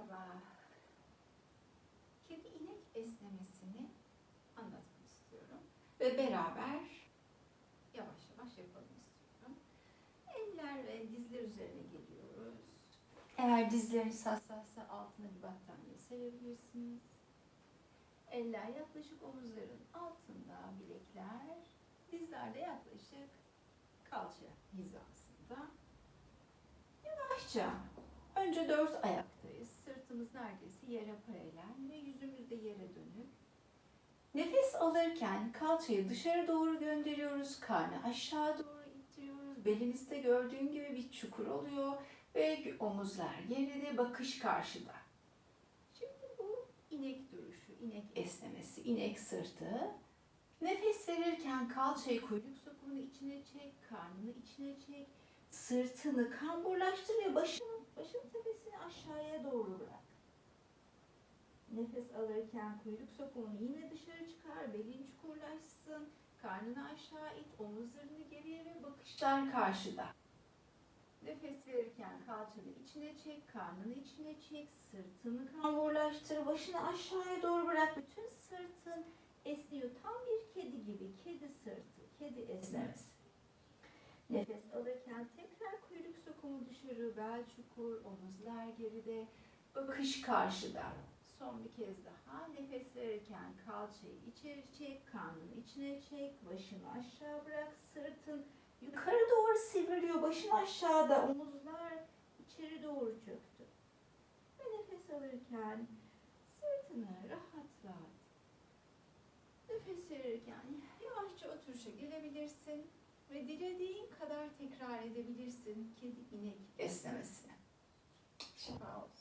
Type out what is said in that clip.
Merhaba. Kedi inek esnemesini anlatmak istiyorum. Ve beraber yavaş yavaş yapalım istiyorum. Eller ve dizler üzerine geliyoruz. Eğer dizleriniz hassassa altına bir battaniye serebilirsiniz. Eller yaklaşık omuzların altında, bilekler, dizler de yaklaşık kalça hizasında. Yavaşça Önce dört ayaktayız. Yere paralel ve yüzümüz de yere dönük. Nefes alırken kalçayı dışarı doğru gönderiyoruz. Karnı aşağı doğru ittiriyoruz. Belimizde gördüğün gibi bir çukur oluyor ve omuzlar geride, bakış karşıda. Şimdi bu inek duruşu, inek esnemesi, inek sırtı. Nefes verirken kalçayı kuyruk sokumunu içine çek, karnını içine çek, sırtını kamburlaştır ve başını Başın tepesini aşağıya doğru. Nefes alırken kuyruk sokumunu yine dışarı çıkar, belin çukurlaşsın, karnını aşağı it, omuzlarını geriye ve bakışlar karşıda. Nefes verirken kalçanı içine çek, karnını içine çek, sırtını kamburlaştır, başını aşağıya doğru bırak. Bütün sırtın esniyor. Tam bir kedi gibi. Kedi sırtı, kedi esnemesi. Nefes alırken tekrar kuyruk sokumu dışarı, bel çukur, omuzlar geride, bakış karşıda. Son bir kez daha nefes verirken kalçayı içeri çek, karnını içine çek, başını aşağı bırak, sırtın yukarı doğru sivriliyor, başın aşağıda, omuzlar içeri doğru çöktü. Ve nefes alırken sırtını rahat nefes verirken yavaşça oturuşa gelebilirsin ve dilediğin kadar tekrar edebilirsin kedi inek esnemesini. Şifa olsun.